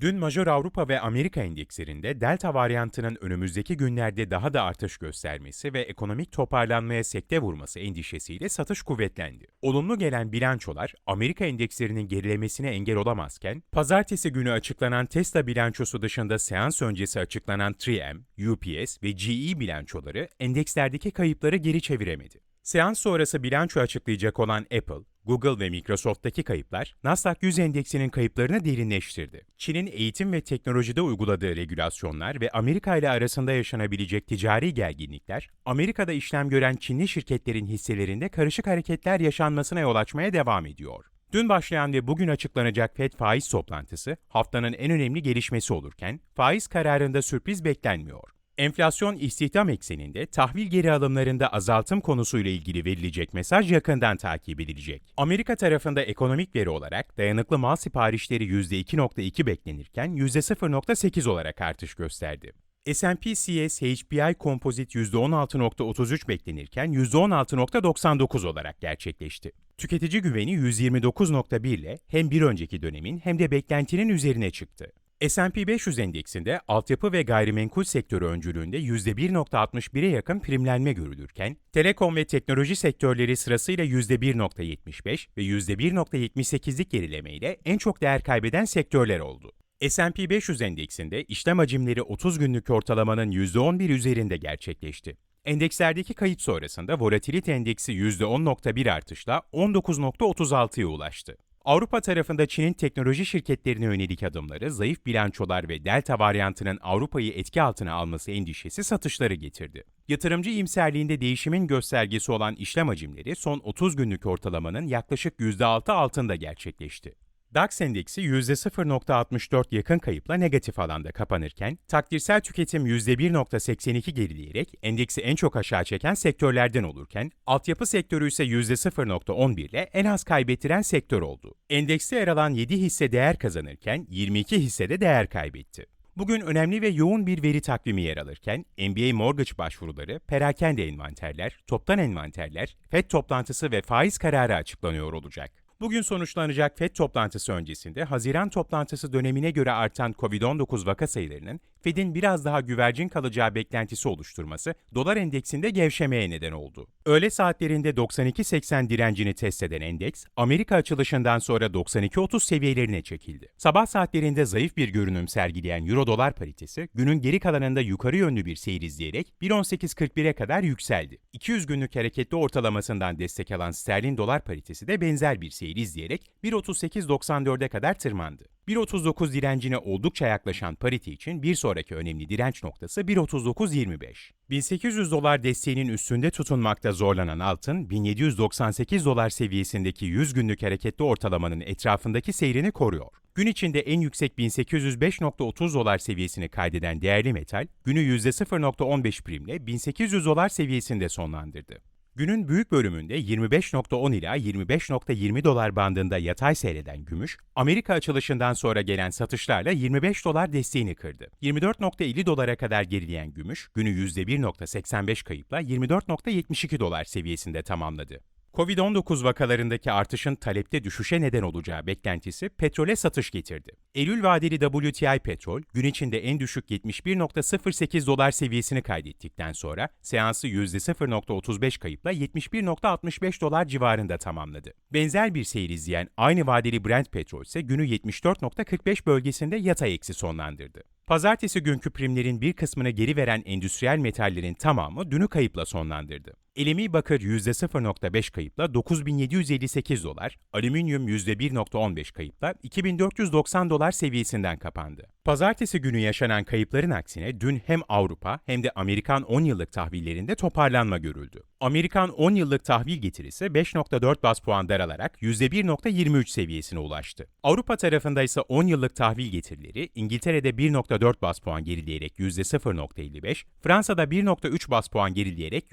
Dün Major Avrupa ve Amerika endekslerinde Delta varyantının önümüzdeki günlerde daha da artış göstermesi ve ekonomik toparlanmaya sekte vurması endişesiyle satış kuvvetlendi. Olumlu gelen bilançolar Amerika endekslerinin gerilemesine engel olamazken, pazartesi günü açıklanan Tesla bilançosu dışında seans öncesi açıklanan 3M, UPS ve GE bilançoları endekslerdeki kayıpları geri çeviremedi. Seans sonrası bilanço açıklayacak olan Apple, Google ve Microsoft'taki kayıplar, Nasdaq 100 endeksinin kayıplarını derinleştirdi. Çin'in eğitim ve teknolojide uyguladığı regülasyonlar ve Amerika ile arasında yaşanabilecek ticari gerginlikler, Amerika'da işlem gören Çinli şirketlerin hisselerinde karışık hareketler yaşanmasına yol açmaya devam ediyor. Dün başlayan ve bugün açıklanacak FED faiz toplantısı haftanın en önemli gelişmesi olurken faiz kararında sürpriz beklenmiyor. Enflasyon istihdam ekseninde tahvil geri alımlarında azaltım konusuyla ilgili verilecek mesaj yakından takip edilecek. Amerika tarafında ekonomik veri olarak dayanıklı mal siparişleri %2.2 beklenirken %0.8 olarak artış gösterdi. S&P CS HPI Composite %16.33 beklenirken %16.99 olarak gerçekleşti. Tüketici güveni 129.1 ile hem bir önceki dönemin hem de beklentinin üzerine çıktı. S&P 500 endeksinde altyapı ve gayrimenkul sektörü öncülüğünde %1.61'e yakın primlenme görülürken, telekom ve teknoloji sektörleri sırasıyla %1.75 ve %1.78'lik gerilemeyle en çok değer kaybeden sektörler oldu. S&P 500 endeksinde işlem hacimleri 30 günlük ortalamanın %11 üzerinde gerçekleşti. Endekslerdeki kayıp sonrasında volatilite endeksi %10.1 artışla 19.36'ya ulaştı. Avrupa tarafında Çin'in teknoloji şirketlerine yönelik adımları, zayıf bilançolar ve Delta varyantının Avrupa'yı etki altına alması endişesi satışları getirdi. Yatırımcı iyimserliğinde değişimin göstergesi olan işlem hacimleri son 30 günlük ortalamanın yaklaşık %6 altında gerçekleşti. DAX endeksi %0.64 yakın kayıpla negatif alanda kapanırken, takdirsel tüketim %1.82 gerileyerek endeksi en çok aşağı çeken sektörlerden olurken, altyapı sektörü ise %0.11 ile en az kaybettiren sektör oldu. Endekste yer alan 7 hisse değer kazanırken 22 hisse de değer kaybetti. Bugün önemli ve yoğun bir veri takvimi yer alırken, NBA mortgage başvuruları, perakende envanterler, toptan envanterler, FED toplantısı ve faiz kararı açıklanıyor olacak. Bugün sonuçlanacak FED toplantısı öncesinde Haziran toplantısı dönemine göre artan COVID-19 vaka sayılarının Fed'in biraz daha güvercin kalacağı beklentisi oluşturması dolar endeksinde gevşemeye neden oldu. Öğle saatlerinde 92.80 direncini test eden endeks, Amerika açılışından sonra 92.30 seviyelerine çekildi. Sabah saatlerinde zayıf bir görünüm sergileyen Euro-Dolar paritesi, günün geri kalanında yukarı yönlü bir seyir izleyerek 1.1841'e kadar yükseldi. 200 günlük hareketli ortalamasından destek alan sterlin dolar paritesi de benzer bir seyir izleyerek 1.3894'e kadar tırmandı. 1.39 direncine oldukça yaklaşan parite için bir sonraki önemli direnç noktası 1.39.25. 1800 dolar desteğinin üstünde tutunmakta zorlanan altın, 1798 dolar seviyesindeki 100 günlük hareketli ortalamanın etrafındaki seyrini koruyor. Gün içinde en yüksek 1805.30 dolar seviyesini kaydeden değerli metal, günü %0.15 primle 1800 dolar seviyesinde sonlandırdı. Günün büyük bölümünde 25.10 ila 25.20 dolar bandında yatay seyreden gümüş, Amerika açılışından sonra gelen satışlarla 25 dolar desteğini kırdı. 24.50 dolara kadar gerileyen gümüş, günü %1.85 kayıpla 24.72 dolar seviyesinde tamamladı. Covid-19 vakalarındaki artışın talepte düşüşe neden olacağı beklentisi petrole satış getirdi. Eylül vadeli WTI petrol gün içinde en düşük 71.08 dolar seviyesini kaydettikten sonra seansı %0.35 kayıpla 71.65 dolar civarında tamamladı. Benzer bir seyir izleyen aynı vadeli Brent petrol ise günü 74.45 bölgesinde yatay eksi sonlandırdı. Pazartesi günkü primlerin bir kısmını geri veren endüstriyel metallerin tamamı dünü kayıpla sonlandırdı. Elemi bakır %0.5 kayıpla 9758 dolar, alüminyum %1.15 kayıpla 2490 dolar seviyesinden kapandı. Pazartesi günü yaşanan kayıpların aksine dün hem Avrupa hem de Amerikan 10 yıllık tahvillerinde toparlanma görüldü. Amerikan 10 yıllık tahvil getirisi 5.4 bas puan daralarak %1.23 seviyesine ulaştı. Avrupa tarafında ise 10 yıllık tahvil getirileri İngiltere'de 1.4 bas puan gerileyerek %0.55, Fransa'da 1.3 bas puan gerileyerek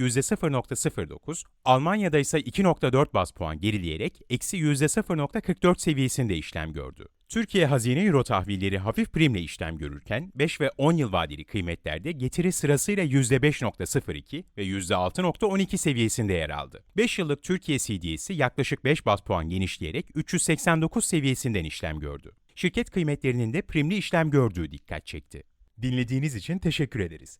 %0.09, Almanya'da ise 2.4 bas puan gerileyerek eksi %0.44 seviyesinde işlem gördü. Türkiye Hazine Euro tahvilleri hafif primle işlem görürken 5 ve 10 yıl vadeli kıymetlerde getiri sırasıyla %5.02 ve %6.12 seviyesinde yer aldı. 5 yıllık Türkiye CDS'i yaklaşık 5 bas puan genişleyerek 389 seviyesinden işlem gördü. Şirket kıymetlerinin de primli işlem gördüğü dikkat çekti. Dinlediğiniz için teşekkür ederiz.